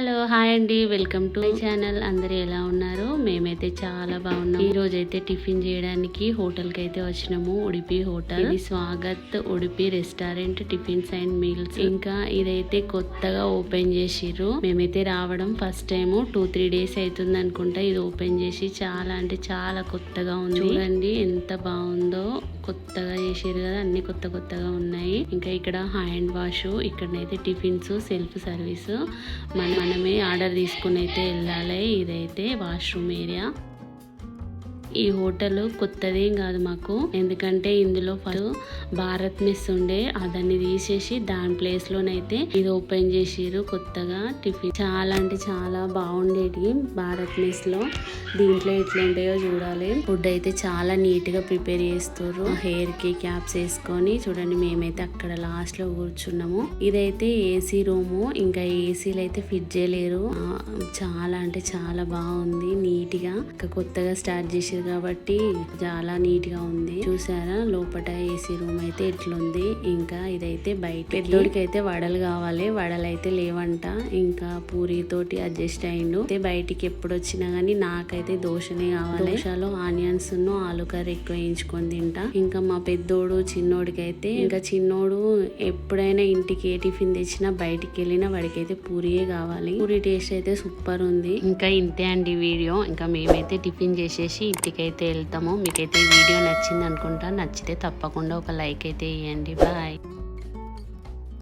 Hello hi అండి. Welcome to my channel. అందరు ఎలా ఉన్నారు? మేమైతే చాలా బాగున్నాం. ఈ రోజు అయితే టిఫిన్ చేయడానికి హోటల్కి అయితే వచ్చినాము ఉడిపి హోటల్. ఇది Swagath Udupi restaurant tiffins and meals. ఇంకా ఇదైతే కొత్తగా ఓపెన్ చేసిర్రు. మేమైతే రావడం first time two three days అవుతుంది అనుకుంటా ఇది ఓపెన్ చేసి. చాలా అంటే చాలా కొత్తగా ఉంది. చూడండి ఎంత బాగుందో. కొత్తగా చేసారు కదా అన్ని కొత్త కొత్తగా ఉన్నాయి. ఇంకా ఇక్కడ హ్యాండ్ వాష్ ఇక్కడనైతే టిఫిన్స్ సెల్ఫ్ సర్వీస్. మన మనమే ఆర్డర్ తీసుకుని అయితే వెళ్ళాలి. ఇదైతే వాష్రూమ్ ఏరియా. ఈ హోటల్ కొత్తదేం కాదు మాకు. ఎందుకంటే ఇందులో ఫస్ట్ భారత్ మెస్ ఉండే దాన్ని తీసేసి దాని ప్లేస్ లోనైతే ఇది ఓపెన్ చేసిరు కొత్తగా టిఫిన్. చాలా అంటే చాలా బాగుండేది భారత్ మెస్లో. దీంట్లో ఎట్లుంటాయో చూడాలి. ఫుడ్ అయితే చాలా నీట్గా ప్రిపేర్ చేస్తారు హెయిర్కి క్యాప్స్ వేసుకొని చూడండి మేమైతే అక్కడ లాస్ట్లో కూర్చున్నాము. ఇదైతే ఏసీ రూము. ఇంకా ఏసీలు అయితే ఫిట్ చేయలేరు చాలా అంటే చాలా బాగుంది నీట్గా. ఇంకా కొత్తగా స్టార్ట్ చేసి చేసారు కాబట్టి చాలా నీట్గా ఉంది. చూసారా? లోపల ఏసీ రూమ్ అయితే ఇట్లుంది ఇంకా ఇదైతే బయట పెద్దోడికి అయితే వడలు కావాలి. వడలు అయితే లేవంట. ఇంకా పూరి తోటి అడ్జస్ట్ అయిండు. అయితే బయటికి ఎప్పుడు వచ్చినా గానీ నాకైతే దోశనే కావాలి. దోశలో ఆనియన్స్ను ఆలు కర్రీ ఎక్కువ వేయించుకొని తింటా. ఇంకా మా పెద్దోడు చిన్నోడికి అయితే ఇంకా చిన్నోడు ఎప్పుడైనా ఇంటికి ఏ టిఫిన్ తెచ్చినా బయటికి వెళ్ళినా వాడికైతే పూరియే కావాలి. పూరి టేస్ట్ అయితే సూపర్ ఉంది. ఇంకా ఇంతే అండి వీడియో. ఇంకా మేమైతే టిఫిన్ చేసేసి ఇంటికైతే వెళ్తాము. మీకైతే ఈ వీడియో నచ్చింది అనుకుంటా నచ్చితే తప్పకుండా ఒక లైక్ అయితే ఇవ్వండి బాయ్.